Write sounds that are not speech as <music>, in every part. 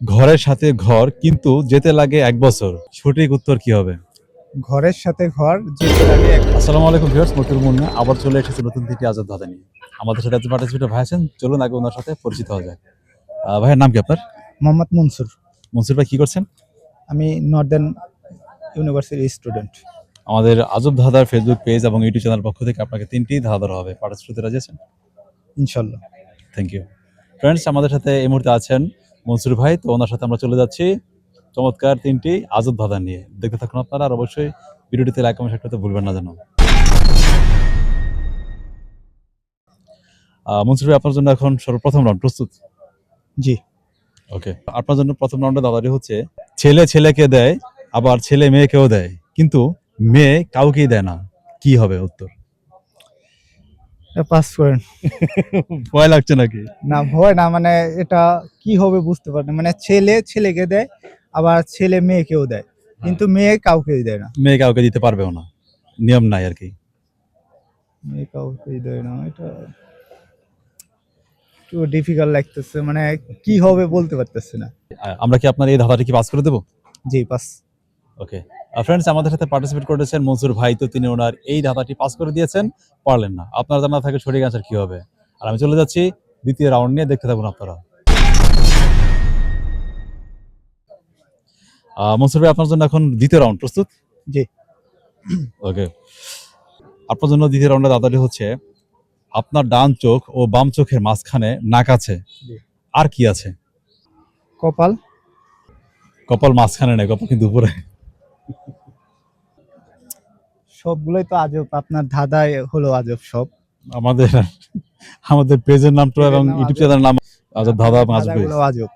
ঘরের সাথে ঘর কিন্তু যেতে লাগে এক বছর। সঠিক উত্তর কি হবে? ঘরের সাথে ঘর যেতে লাগে আসসালামু আলাইকুম ভিউয়ার্স মতিউর মুন্না। আবার চলে এসেছে নতুন তিনটি আজাদ ধাঁধা নিয়ে। আমাদের সাথে পার্টিসিপেট ভাই আছেন। চলুন আগে ওনার সাথে পরিচিত হওয়া আহ, ভাইয়ের নাম কি আপনার? মোহাম্মদ মনসুর। মনসুর ভাই কি করছেন? আমি নর্দার্ন ইউনিভার্সিটির স্টুডেন্ট। আমাদের আজব ধাঁধার ফেসবুক পেজ এবং ইউটিউব চ্যানেল পক্ষ থেকে আপনাকে তিনটি ধাঁধা ধরা হবে। পার্টিসিপেট রাজি আছেন? ইনশাল্লাহ। Thank you. ফ্রেন্ডস আমাদের সাথে এই মুহূর্তে আছেন মনসুর ভাই তো ওনার সাথে আমরা চলে যাচ্ছি। চমৎকার তিনটি আজব ধাঁধা নিয়ে। দেখতে থাকুন আপনারা আর অবশ্যই ভিডিওটিতে লাইক কমেন্ট করতে ভুলবেন না যেন। মনসুর ভাই আপনার জন্য এখন সর্বপ্রথম রাউন্ড প্রস্তুত? জি। ওকে আপনার জন্য প্রথম রাউন্ডে দাদাটি হচ্ছে ছেলে ছেলেকে দেয় আবার ছেলে মেয়েকেও দেয়। কিন্তু মেয়ে কাউকেই দেয় না। কি হবে উত্তর? পাস করেন। ভয় লাগছে নাকি? না ভয় না মানে এটা কি হবে বুঝতে পারেন মানে ছেলে ছেলেকে দেয় আবার ছেলে মেয়েকেও দেয়। কিন্তু মেয়ে কাউকে দেয় না। মেয়ে কাউকে দিতে পারবেও না। নিয়ম নাই আর কি। মেয়ে কাউকে দেয় না। এটা একটু ডিফিকাল্ট লাগতেছে। মানে কি হবে বলতে পারতেছি না। আমরা কি আপনার এই ধাঁধাটি কি পাস করে দেবো? জি পাস ওকে ফ্রেন্ডস আমাদের সাথে পার্টিসিপেট করেছেন মনসুর ভাই তো তিনি ওনার এই ধাঁধাটি পাস করে দিয়েছেন। পারলেন না। আপনার জানা থাকে সঠিক আনসার কি হবে? আর আমি চলে যাচ্ছি দ্বিতীয় রাউন্ড নিয়ে। দেখতে থাকুন আপনারা। মনসুর ভাই আপনার জন্য এখন দ্বিতীয় রাউন্ড প্রস্তুত? জি। ওকে আপনার জন্য দ্বিতীয় রাউন্ডের দাদাটি হচ্ছে আপনার ডান চোখ ও বাম চোখের মাঝখানে নাক আছে। আর কি আছে? কপাল। কপাল মাঝখানে নেই কপাল কিন্তু উপরে। সবগুলোই তো আজব আপনার ধাঁধায় হলো আজব সব। আমাদের আমাদের পেজের নামটা এবং ইউটিউব চ্যানেলের নাম আজব ধাঁধা আজব। আজব।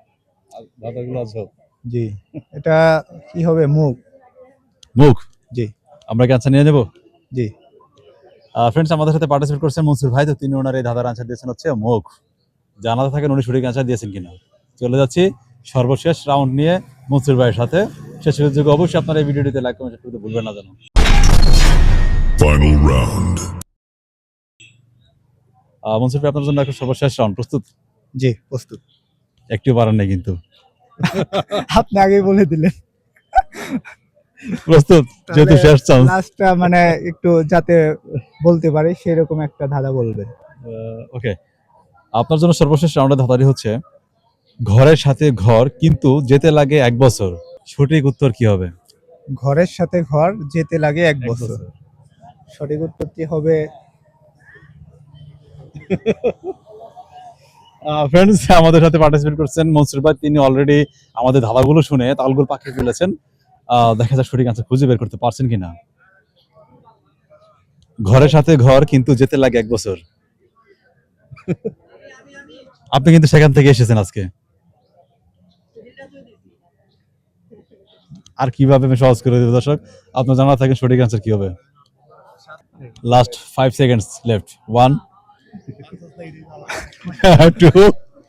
ধাঁধাগুলো আজব। জি। এটা কি হবে? মুখ। মুখ? জি। আমরা কি আনসার নিয়ে নেব? জি। ফ্রেন্ডস আমাদের সাথে পার্টিসিপেট করছেন মনসুর ভাই তো তিনি ওনার এই ধাঁধার আনসার দিয়েছেন হচ্ছে মুখ। জানাতে থাকেন উনি সঠিক আনসার দিয়েছেন কিনা। চলে যাচ্ছি সর্বশেষ রাউন্ড নিয়ে। মনসুর ভাইয়ের সাথে। শেষ সুযোগ অবশ্যই আপনার এই ভিডিওটিতে লাইক কমেন্ট করতে ভুলবেন না round. মনসুর ভাই আপনার জন্য এখন সর্বশেষ রাউন্ড প্রস্তুত? জি প্রস্তুত। একটু পারেন নাই কিন্তু। <laughs> আপনি আগেই বলে দিলেন। প্রস্তুত? যেহেতু শেষ চান্স লাস্টটা মানে একটু যাতে বলতে পারি সেরকম একটা ধাঁধা বলবেন ওকে আপনার জন্য সর্বশেষ রাউন্ডের ধাঁধাটি হচ্ছে ঘরের সাথে ঘর কিন্তু যেতে লাগে এক বছর। সঠিক উত্তর কি হবে? ঘরের সাথে ঘর যেতে লাগে এক বছর। সঠিক উত্তরটি হবে? <laughs> ফ্রেন্ডস আমাদের সাথে পার্টিসিপেট করছেন মনসুর ভাই। তিনি অলরেডি আমাদের ধাঁধাগুলো শুনে তালগুলো পাখি ফেলেছেন দেখা যাক সঠিক আনসার খুঁজে বের করতে পারছেন কিনা। ঘরের সাথে ঘর কিন্তু যেতে লাগে এক বছর। <laughs> আপনি কিন্তু সেখান থেকে এসেছেন আজকে। আর কীভাবে আমি সহজ করে দেবো দর্শক? আপনার জানা থাকেন সঠিক আনসার কি হবে? Last five seconds left one two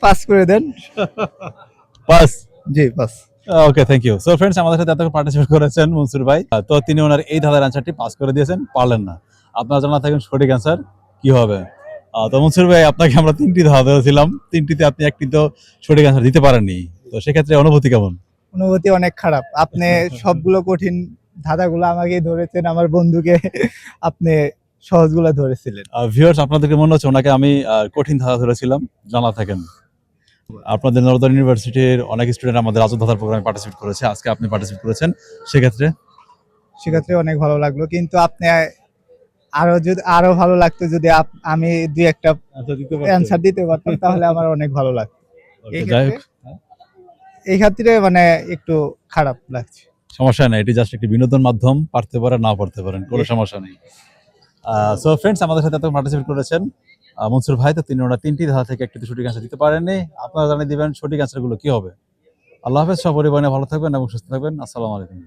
pass করে দেন। Pass G pass okay thank you so friends আমাদের সাথে এতক্ষণ পার্টিসিপেট করেছেন মনসুর ভাই। তো তিনি ওনার এই ধাঁধার অ্যান্সারটি পাস করে দিয়েছেন। পারলেন না। আপনার জানা থাকেন সঠিক অ্যান্সার কি হবে? তো মনসুর ভাই আপনাকে আমরা তিনটি ধাঁধা দিয়েছিলাম। তিনটিতে আপনি একটি তো সঠিক অ্যান্সার দিতে পারেননি। তো সেক্ষেত্রে অনুভূতি কেমন? অনুভূতি অনেক খারাপ। আপনি <laughs> সবগুলো কঠিন ধাঁধাগুলো আমাকে ধরেছেন আমার বন্ধুকে আপনি সহজগুলো ধরেছিলেন। ভিউয়ার্স আপনাদেরকে মনে হচ্ছে ওনাকে আমি কঠিন ধাঁধা ধরেছিলাম জানা থাকেন। আপনাদের নর্দার্ন ইউনিভার্সিটির অনেক স্টুডেন্ট আমাদের রাজু ধাঁধার প্রোগ্রামে পার্টিসিপেট করেছে আজকে আপনি পার্টিসিপেট করেছেন সেক্ষেত্রে? সেক্ষেত্রে অনেক ভালো লাগল কিন্তু আপনি আরও যদি আরও ভালো লাগতো যদি আমি দুই একটা অ্যান্সার দিতে পারতাম তাহলে আমার অনেক ভালো লাগতো। যাই হোক। এই খাতিরে মানে একটু খারাপ লাগছে। সমস্যা নেই এটি জাস্ট একটি বিনোদন মাধ্যম পারতে পারেন না পারতে পারেন কোনো সমস্যা নেই। সো ফ্রেন্ডস আমাদের সাথে এত পার্টিসিপেট করেছেন মনসুর ভাই তো তিনি ওরা তিনটি ধারা থেকে একটি সঠিক আনসার দিতে পারেননি। আপনারা জানিয়ে দেবেন সঠিক আনসারগুলো কি হবে। আল্লাহ হাফেজ সব পরিবারে ভালো থাকবেন এবং সুস্থ থাকবেন। আসসালামু আলাইকুম।